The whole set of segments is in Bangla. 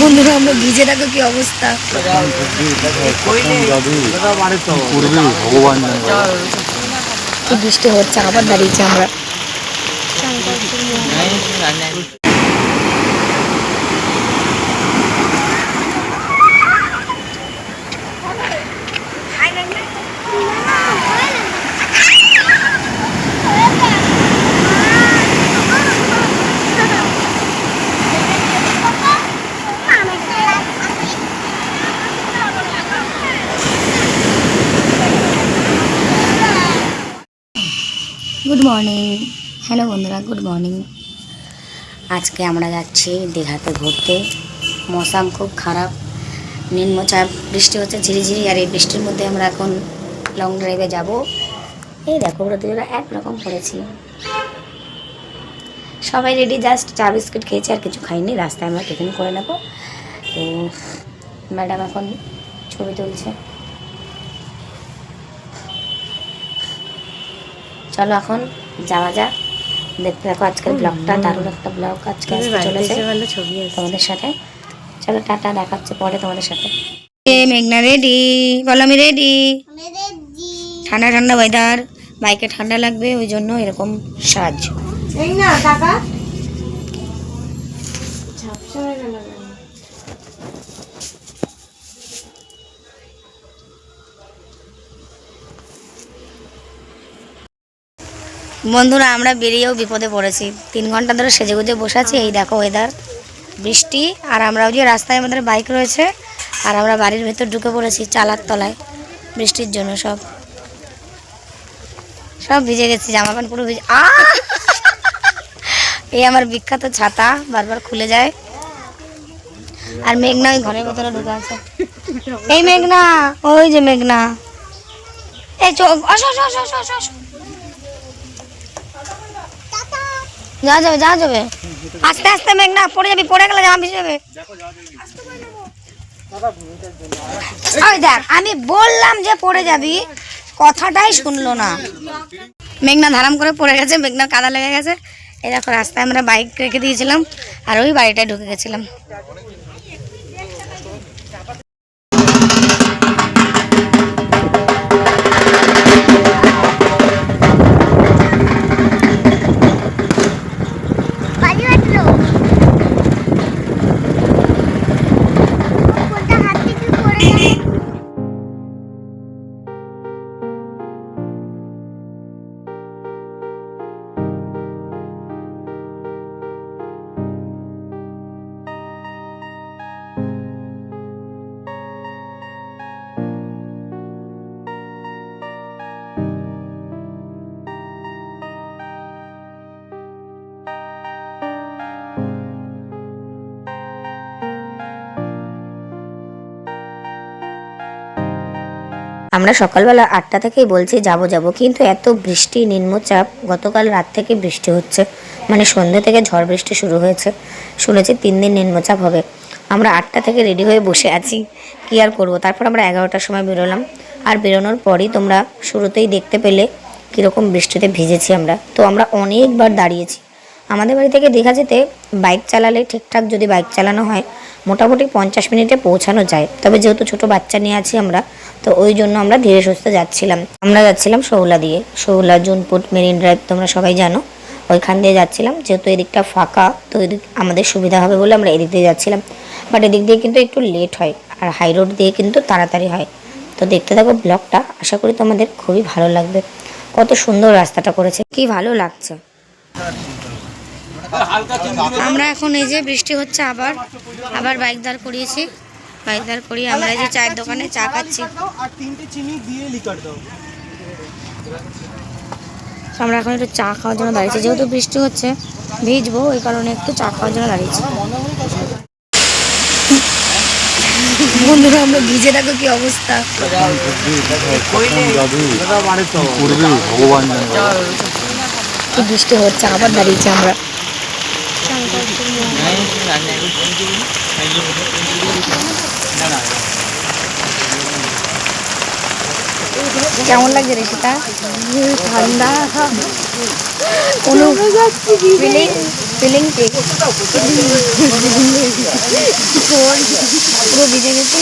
বন্ধুরা আমরা ভিজে থাকো কি অবস্থা। বৃষ্টি হচ্ছে আবার দাঁড়িয়েছি আমরা। মর্নিং হ্যালো বন্ধুরা গুড মর্নিং আজকে আমরা যাচ্ছি দীঘাতে ঘুরতে। মৌসাম খুব খারাপ। নিম্নচাপ, বৃষ্টি হচ্ছে ঝিরিঝিরি, আর এই বৃষ্টির মধ্যে আমরা এখন লং ড্রাইভে যাব। এই দেখো, ওরা দুজনে একরকম করেছি। সবাই রেডি জাস্ট চা বিস্কুট খেয়েছি, আর কিছু খাইনি। রাস্তায় আমরা টিফিন করে নেব। তো, ম্যাডাম এখন ছবি তুলছে। চলো এখন যাওয়া যাক। দেখতে দেখো আজকের ব্লগটা দারুণ একটা ব্লগ আজকে চলেছে তোমাদের সাথে। চলো টাটা দেখাচ্ছে পরে তোমাদের সাথে। মেঘনা রেডি বলো আমি রেডি ঠান্ডা ঠান্ডা ওয়েদার বাইকে ঠান্ডা লাগবে ওই জন্য এরকম সাজ। বন্ধুরা, আমরা বেরিয়েও বিপদে পড়েছি। তিন ঘণ্টা ধরে সেজে গুজে বসে আছি। এই দেখো ওয়েদার বৃষ্টি, আর আমরাও যে রাস্তায় আমাদের বাইক রয়েছে, আর আমরা বাড়ির ভেতর ঢুকে পড়েছি চালার তলায়। বৃষ্টির জন্য সব। সব ভিজে গেছি জামা প্যান্ট পুরো ভিজে এই আমার বিখ্যাত ছাতা, বারবার খুলে যায়। আর মেঘনা ওই ঘরের ভেতরে ঢুকে আছে। এই মেঘনা, ওই যে মেঘনা। এই চোখ আসো আসো আসো, আসো আসো যা যাবে যা যাবে। আস্তে আস্তে মেঘনা, পড়ে যাবি, পড়ে গেলে জামা ভিজে যাবে। ওই দেখ, আমি বললাম যে পড়ে যাবি, কথাটাই শুনলো না। মেঘনা ধারাম করে পড়ে গেছে মেঘনা কাদা লেগে গেছে। এই দেখো, রাস্তায় আমরা বাইক রেখে দিয়েছিলাম, আর ওই বাড়িটায় ঢুকে গেছিলাম। আমরা সকালবেলা আটটা থেকেই বলছি, যাব যাব। কিন্তু এত বৃষ্টি, নিম্নচাপ, গতকাল রাত থেকে বৃষ্টি হচ্ছে। মানে সন্ধ্যে থেকে ঝড় বৃষ্টি শুরু হয়েছে। শুনেছি তিন দিন নিম্নচাপ হবে। আমরা আটটা থেকে রেডি হয়ে বসে আছি। কী আর করব? তারপর আমরা এগারোটার সময় বেরোলাম। আর বেরোনোর পরই তোমরা শুরুতেই দেখতে পেলে কীরকম বৃষ্টিতে ভিজেছি আমরা। তো আমরা অনেকবার দাঁড়িয়েছি। আমাদের বাড়ি থেকে দীঘা যেতে বাইক চালালে ঠিকঠাক যদি বাইক চালানো হয়, মোটামুটি পঞ্চাশ মিনিটে পৌঁছানো যায়। তবে যেহেতু ছোট বাচ্চা নিয়ে আছি আমরা, তো ওই জন্য আমরা ধীরে সুস্থে যাচ্ছিলাম। আমরা যাচ্ছিলাম শৌলা দিয়ে। শৌলা জুনপুট মেরিন ড্রাইভ, তোমরা সবাই জানো। ওইখান দিয়ে যাচ্ছিলাম। যেহেতু এদিকটা ফাঁকা, তো এদিক আমাদের সুবিধা হবে বলে আমরা এদিক দিয়ে যাচ্ছিলাম। বাট এদিক দিয়ে কিন্তু একটু লেট হয় আর হাই রোড দিয়ে কিন্তু তাড়াতাড়ি হয়। তো দেখতে থাকো ব্লগটা, আশা করি তোমাদের খুবই ভালো লাগবে। কত সুন্দর রাস্তাটা করেছে। কি ভালো লাগছে। আমরা এখন এই যে বৃষ্টি হচ্ছে আবার আবার বাইক দাঁড় করিয়েছি। বাইক দাঁড় করিয়ে আমরা এই যে চায়ের দোকানে চা খাচ্ছি। আর তিনটে চিনি দিয়ে লিকার দাও। তো আমরা এখন একটু চা খাওয়ার জন্য দাঁড়িয়েছি। যেহেতু বৃষ্টি হচ্ছে ভিজবো ওই কারণে একটু চা খাওয়ার জন্য দাঁড়িয়েছি। বন্ধুরা আমরা ভিজে থাকো কি অবস্থা। ভগবান বৃষ্টি হচ্ছে আবার দাঁড়িয়েছি আমরা। কেমন লাগছে রে সেটা? ঠান্ডা। কোনো ফিলিং ফিলিং ঠিক পুরো ভিজে গেছি।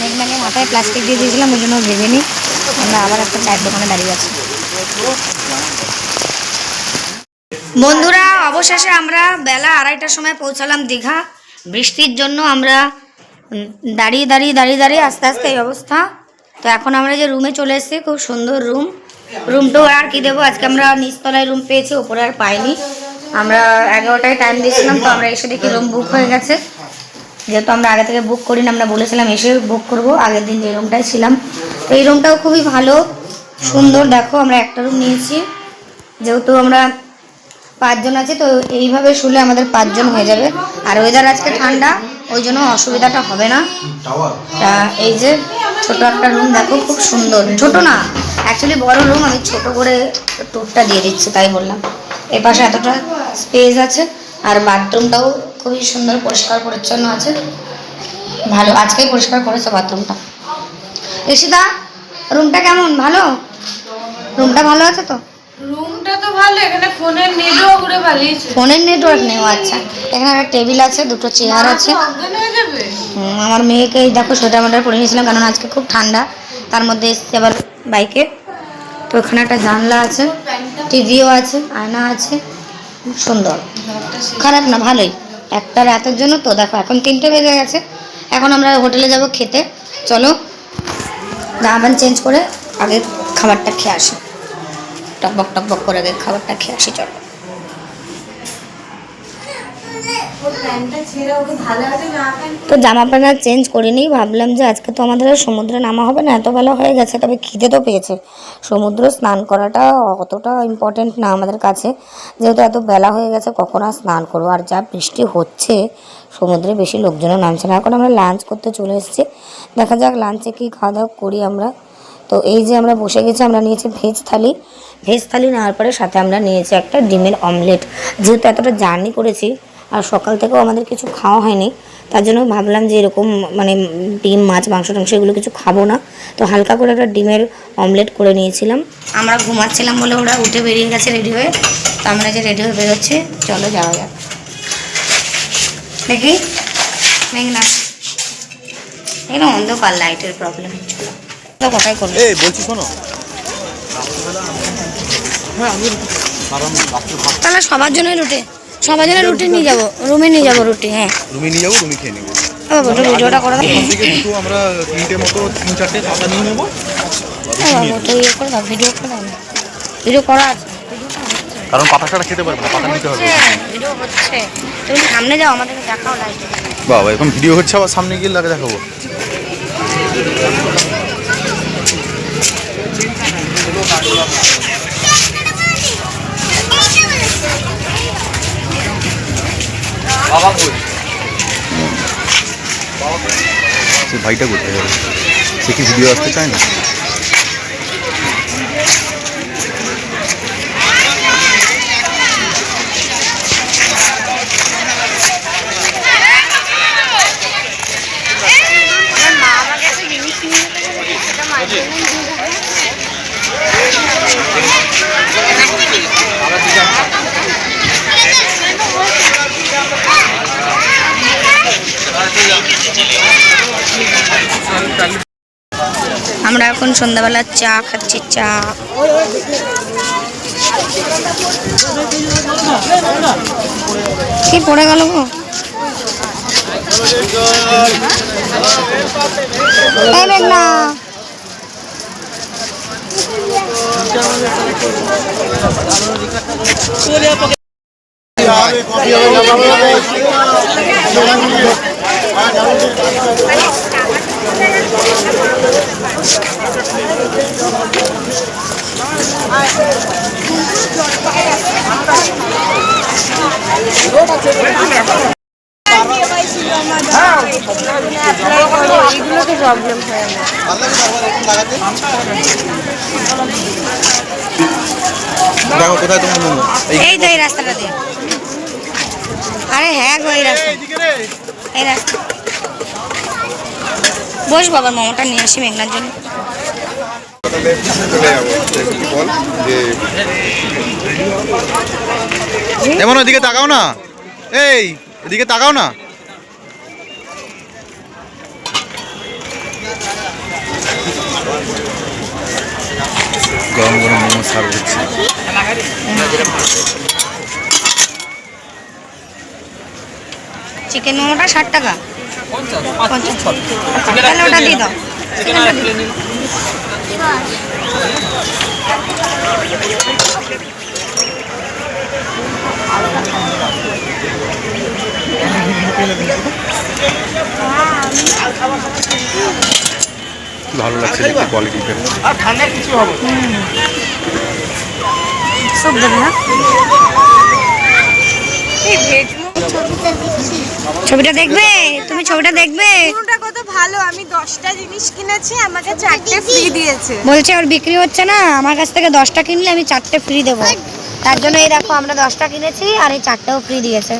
মেঘনাকে মাথায় প্লাস্টিক দিয়ে দিয়েছিলাম ওই জন্য ভেবে নিই আমরা আবার একটা চায়ের দোকানে দাঁড়িয়ে আছি। বন্ধুরা, অবশেষে আমরা বেলা আড়াইটার সময় পৌঁছালাম দীঘা। বৃষ্টির জন্য আমরা দাঁড়িয়ে দাঁড়িয়ে দাঁড়িয়ে দাঁড়িয়ে আস্তে আস্তে এই অবস্থা। তো এখন আমরা যে রুমে চলে এসেছি, খুব সুন্দর রুম রুমটাও আর কি দেবো? আজকে আমরা নিচতলায় রুম পেয়েছি, ওপরে আর পাইনি। আমরা এগারোটায় টাইম দিয়েছিলাম, তো আমরা এসে দেখি রুম বুক হয়ে গেছে। যেহেতু আমরা আগে থেকে বুক করি না আমরা বলেছিলাম এসে বুক করব। আগের দিন যে রুমটায় ছিলাম। তো এই রুমটাও খুবই ভালো, সুন্দর। দেখো, আমরা একটা রুম নিয়েছি। যেহেতু আমরা পাঁচজন আছে, তো এইভাবে শুলে আমাদের পাঁচজন হয়ে যাবে। আর ওয়েদার আজকে ঠান্ডা, ওই জন্য অসুবিধাটা হবে না। এই যে ছোট একটা রুম দেখো খুব সুন্দর। ছোট না অ্যাকচুয়ালি বড় রুম আমি ছোট করে টুরটা দিয়ে দিচ্ছি, তাই বললাম। এর পাশে এতটা স্পেস আছে, আর বাথরুমটাও খুবই সুন্দর, পরিষ্কার পরিচ্ছন্ন আছে। ভালো, আজকেই পরিষ্কার করেছে বাথরুমটা ঋষিদা রুমটা কেমন? ভালো? রুমটা ভালো আছে তো? রুমটা তো ভালো এখানে ফোনের নেটও ঘুরে পালিয়েছে ফোনের নেটওয়ার্ক নেই আচ্ছা। এখানে একটা টেবিল আছে দুটো চেয়ার আছে। আমার মেয়েকে এই দেখো সোয়েটার মোটার পরে নিয়েছিলাম কারণ আজকে খুব ঠান্ডা। তার মধ্যে এসছে আবার বাইকে। তো এখানে একটা জানলা আছে টিভিও আছে আয়না আছে। খুব সুন্দর খারাপ না ভালোই। একটা রাতের জন্য তো দেখো এখন তিনটে বেজে গেছে। এখন আমরা হোটেলে যাব খেতে। চলো জামা চেঞ্জ করে আগে খাবারটা খেয়ে আসি। টকবক টকবক করে আগে খাবারটা খেয়ে আসি, চলো। তো জামা প্যান্ট আর চেঞ্জ করিনি, ভাবলাম যে আজকে তো আমাদের সমুদ্রে নামা হবে না, এত বেলা হয়ে গেছে, তবে খিদে তো পেয়েছে। সমুদ্র স্নান করাটা অতটা ইম্পর্টেন্ট না আমাদের কাছে। যেহেতু এত বেলা হয়ে গেছে, কখন আর স্নান করব? আর যা বৃষ্টি হচ্ছে, সমুদ্রে বেশি লোকজনও নামছে না। এখন আমরা লাঞ্চ করতে চলে এসেছি। দেখা যাক লাঞ্চে কি খাওয়া দাওয়া করি আমরা। তো এই যে আমরা বসে গেছি, আমরা নিয়েছি ভেজ থালি। ভেজ থালি নেওয়ার পরে সাথে আমরা নিয়েছি একটা ডিমের অমলেট। যেহেতু এতটা জার্নি করেছি, আর সকাল থেকেও আমাদের কিছু খাওয়া হয়নি, তার জন্য ভাবলাম যে এরকম মানে ডিম, মাছ, মাংস, টাংস এগুলো কিছু খাব না। তো হালকা করে একটা ডিমের অমলেট করে নিয়েছিলাম। আমরা ঘুমাচ্ছিলাম বলে ওরা উঠে বেরিয়ে গেছে রেডি হয়ে। তো আমরা যে রেডি হয়ে বেরোচ্ছি, চলো যাওয়া যাক। দেখি, মেঘনা। এখানে অন্ধকার লাইটের প্রবলেম চলো এই বলছি শোনো। তাহলে সবার জন্য রুটি। সবার জন্য রুটি নিয়ে যাব। রুমে নিয়ে যাব রুটি হ্যাঁ। রুমে নিয়ে যাব রুমে খেয়ে নেব। ভিডিওটা করে দাও। আমরা তিনটে মতো তিন চারটে পাতা নিয়ে নেব। ইয়ে করে দাও ভিডিও করে দাও। ভিডিও করা আছে। কারণ পাতা ছাড়া খেতে পারবে না পাতা নিতে হবে। ভিডিও হচ্ছে। তুমি সামনে যাও আমাদেরকে দেখাও লাইটে বাবা এখন ভিডিও হচ্ছে আবার সামনে গিয়ে লাগে দেখাবো। সে ভাইটা কোথায় যাবে। সে কি ভিডিও আসতে চায় না মা আমাকে একটা জিনিস নিয়ে যেতে বলেছে, সেটা মায়ের জন্য নিয়ে যাবে। আমরা এখন সন্ধ্যাবেলা চা খাচ্ছি চা। কি পড়ে গেল গো? দেখো কোথায় তোমার মোমো এই এই তো এই রাস্তাটা দিয়ে। আরে হ্যাঁ গো এই রাস্তা। এই রাস্তা। বস বাবার মোমোটা নিয়ে আসি মেঘনার জন্য। এমন ওদিকে তাকাও না। এই এদিকে তাকাও না। গরম গরম মোমো সার্ভ হচ্ছে। চিকেন মোমোটা ষাট টাকা। পঞ্চাশ। তাহলে ওটা দিয়ে দাও। চিকেনটা দিয়ে দাও। কি ভালো লাগছে দেখতে আর ঠান্ডা কিছু হবে দেবে না ছবিটা দেখবে? ছবিটা দেখবে? মেনুটা কত ভালো। আমি দশটা জিনিস কিনেছি আমাকে চারটে ফ্রি দিয়েছে। বলছে ওর বিক্রি হচ্ছে না। আমার কাছ থেকে দশটা কিনলে আমি চারটে ফ্রি দেবো। তার জন্য এই দেখো আমরা দশটা কিনেছি আর এই চারটেও ফ্রি দিয়েছে।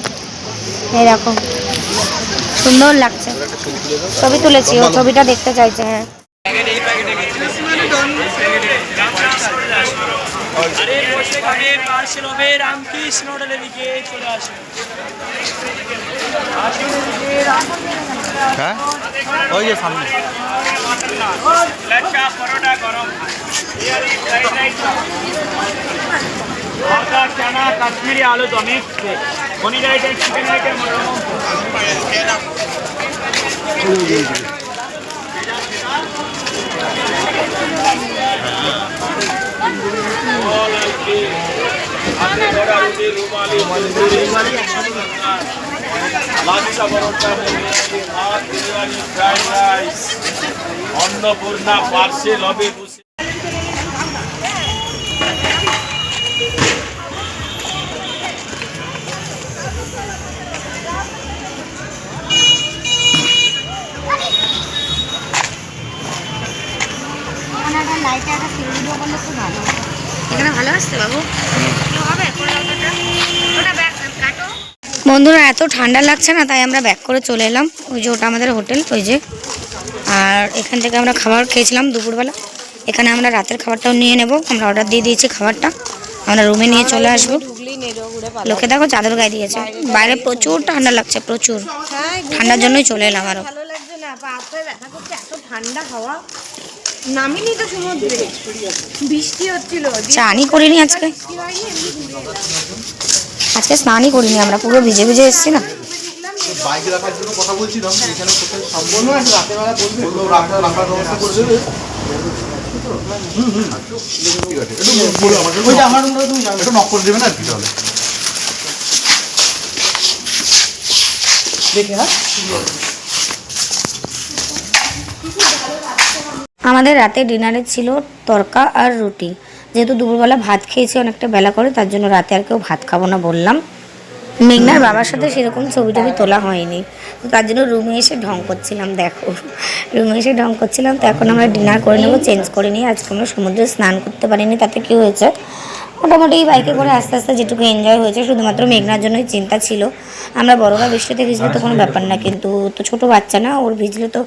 এই দেখো সুন্দর লাগছে। ছবি তুলেছি ও ছবিটা দেখতে চাইছে হ্যাঁ। পার্সেল হবে রামকৃষ্ণ হোটেলের দিকে চলে আসুন হ্যাঁ? ওই যে সামনে। চানা কাশ্মীরি আলু দম mix paneer item chicken item lachha paratha ভাত biryani fried rice Annapurna parcel হবে এখানে ভালো আসছে বাবু বন্ধুরা এত ঠান্ডা লাগছে না তাই আমরা ব্যাক করে চলে এলাম। ওই যে ওটা আমাদের হোটেল ওই যে। আর এখান থেকে আমরা খাবার খেয়েছিলাম দুপুরবেলা। এখানে আমরা রাতের খাবারটাও নিয়ে নেব। আমরা অর্ডার দিয়ে দিয়েছি খাবারটা। আমরা রুমে নিয়ে চলে আসব। লোকে দেখো চাদর গায়ে দিয়েছে। বাইরে প্রচুর ঠান্ডা লাগছে প্রচুর। ঠান্ডার জন্যই চলে এলাম আরও ভালো লাগছে না পা হাতে ব্যথা করছে এত ঠান্ডা হাওয়া। নামিনি তো সমুদ্রে। বৃষ্টি হচ্ছিল। চানই করিনি আজকে। আজকে স্নানই করিনি আমরা পুরো ভিজে ভিজে এসেছি না। বাইক রাখার জন্য কথা বলছিলাম এখানে কোথায় সম্ভব রাতের বেলা বলবে। রাখার ব্যবস্থা করে দেবে। আমাদের রাতে ডিনারে ছিল তরকা আর রুটি। যেহেতু দুপুরবেলা ভাত খেয়েছি, অনেকটা বেলা করে, তার জন্য রাতে আর কেউ ভাত খাব না বললাম। মেঘনার বাবার সাথে সেরকম ছবি টবি তোলা হয়নি। তো তার জন্য রুমে এসে ঢং করছিলাম, দেখো। রুমে এসে ঢং করছিলাম, তো এখন আমরা ডিনার করে নেব, চেঞ্জ করে নিই আজকে আমরা সমুদ্রে স্নান করতে পারিনি, তাতে কি হয়েছে? মোটামুটি বাইকে করে আস্তে আস্তে যেটুকু এনজয় হয়েছে, শুধুমাত্র মেঘনার জন্যই চিন্তা ছিল। আমরা বড়রা বৃষ্টিতে ভিজলে তো কোনো ব্যাপার না, কিন্তু তো ছোট বাচ্চা না, ওর ভিজলে তো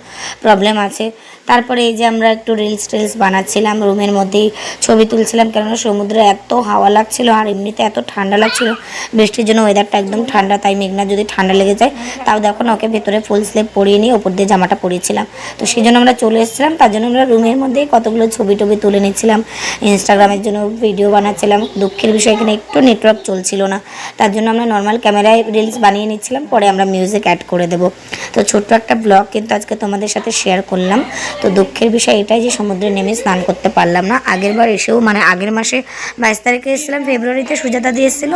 প্রবলেম আছে। তারপরে এই যে আমরা একটু রিলস টিলস বানাচ্ছিলাম, রুমের মধ্যেই ছবি তুলছিলাম, কেননা সমুদ্রে এত হাওয়া লাগছিল আর এমনিতে এত ঠান্ডা লাগছিল। বৃষ্টির জন্য ওয়েদারটা একদম ঠান্ডা, তাই মেঘনা যদি ঠান্ডা লেগে যায়, তাও দেখো না, ওকে ভেতরে ফুল স্লিপ পরিয়ে নিয়ে ওপর দিয়ে জামাটা পরিয়েছিলাম। তো সেই জন্য আমরা চলে এসেছিলাম, তার জন্য আমরা রুমের মধ্যেই কতগুলো ছবি টবি তুলে নিচ্ছিলাম। ইনস্টাগ্রামের জন্য ভিডিও বানাচ্ছিলাম দুঃখের বিষয় এখানে একটু নেটওয়ার্ক চলছিল না। তার জন্য আমরা নর্মাল ক্যামেরায় রিলস বানিয়ে নিচ্ছিলাম, পরে আমরা মিউজিক অ্যাড করে দেবো। তো ছোট্ট একটা ব্লগ কিন্তু আজকে তোমাদের সাথে শেয়ার করলাম। তো দুঃখের বিষয় এটাই যে সমুদ্রে নেমে স্নান করতে পারলাম না। আগের বার এসেও মানে আগের মাসে বাইশ তারিখে এসেছিলাম, ফেব্রুয়ারিতে সুজাতা দিয়ে এসেছিল।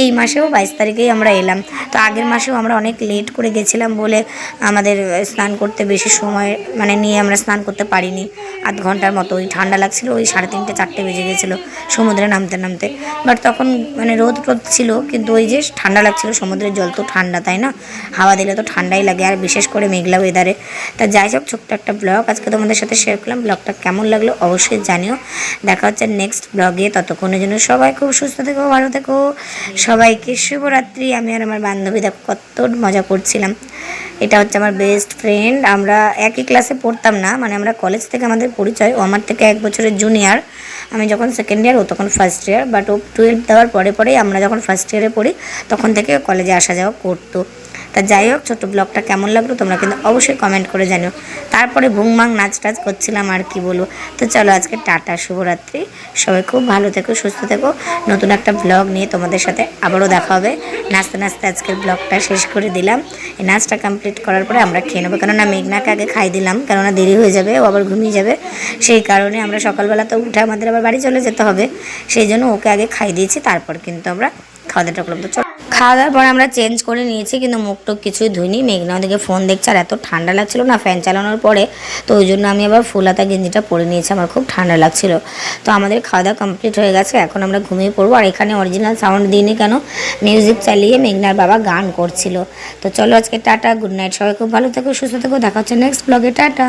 এই মাসেও বাইশ তারিখেই আমরা এলাম। তো আগের মাসেও আমরা অনেক লেট করে গেছিলাম বলে আমাদের স্নান করতে বেশি সময় মানে নিয়ে আমরা স্নান করতে পারিনি। আধ ঘণ্টার মতো, ওই ঠান্ডা লাগছিল, ওই সাড়ে তিনটে, চারটে বেজে গেছিল। সমুদ্রে নামতে নামতে। বাট তখন মানে রোদ টোদ ছিল, কিন্তু ওই যে ঠান্ডা লাগছিল, সমুদ্রের জল তো ঠান্ডা, তাই না? হাওয়া দিলে তো ঠান্ডাই লাগে, আর বিশেষ করে মেঘলা ওয়েদারে তা যাই হোক, ছোট্ট একটা ব্লগ আজকে তোমাদের সাথে শেয়ার করলাম। ব্লগটা কেমন লাগল অবশ্যই জানিও। দেখা হচ্ছে নেক্সট ব্লগে ততক্ষণের জন্য সবাই খুব সুস্থ থেকো, ভালো থেকো। সবাইকে শুভরাত্রি। আমি আর আমার বান্ধবী দেখো কত মজা করছিলাম। এটা হচ্ছে আমার বেস্ট ফ্রেন্ড আমরা একই ক্লাসে পড়তাম না মানে আমরা কলেজ থেকে আমাদের পরিচয়। ও আমার থেকে এক বছরের জুনিয়র আমি যখন সেকেন্ড ইয়ার ও তখন ফার্স্ট ইয়ার বাট ও টুয়েলভ দেওয়ার পরে পরেই আমরা যখন ফার্স্ট ইয়ারে পড়ি, তখন থেকে কলেজে আসা যাওয়া করতো। তা যাই হোক ছোটো ব্লগটা কেমন লাগল তোমরা কিন্তু অবশ্যই কমেন্ট করে জানিও। তারপরে ভুংমাং নাচ টাচ করছিলাম, আর কি বলব। তো চলো আজকে টাটা, শুভরাত্রি। সবাই খুব ভালো থেকো, সুস্থ থেকো। নতুন একটা ব্লগ নিয়ে তোমাদের সাথে আবারও দেখা হবে। নাচতে নাচতে আজকের ব্লগটা শেষ করে দিলাম। এই নাচটা কমপ্লিট করার পরে আমরা খেয়ে নেব। কেননা মেঘনাকে আগে খাই দিলাম, কেননা দেরি হয়ে যাবে, ও আবার ঘুমিয়ে যাবে। সেই কারণে আমরা সকালবেলা তো উঠে আমাদের আবার বাড়ি চলে যেতে হবে। সেই জন্য ওকে আগে খাই দিয়েছি, তারপর কিন্তু আমরা খাওয়া দাওয়াটা করলাম। তো খাওয়া দাওয়ার পরে আমরা চেঞ্জ করে নিয়েছি, কিন্তু মুখ টুক কিছুই ধুইনি। মেঘনা ওদিকে ফোন দেখছে আর এত ঠান্ডা লাগছিল না ফ্যান চালানোর পরে তো ওই জন্য আমি আবার ফুল হাতা গেঞ্জিটা পরে নিয়েছি, আমার খুব ঠান্ডা লাগছিল। তো আমাদের খাওয়া দাওয়া কমপ্লিট হয়ে গেছে, এখন আমরা ঘুমিয়ে পড়ব। আর এখানে অরিজিনাল সাউন্ড দিইনি কেন মিউজিক চালিয়ে মেঘনার বাবা গান করছিল। তো চলো আজকে টাটা গুড নাইট সবাই খুব ভালো থেকো, সুস্থ থেকো, দেখা হচ্ছে নেক্সট ব্লগে টাটা।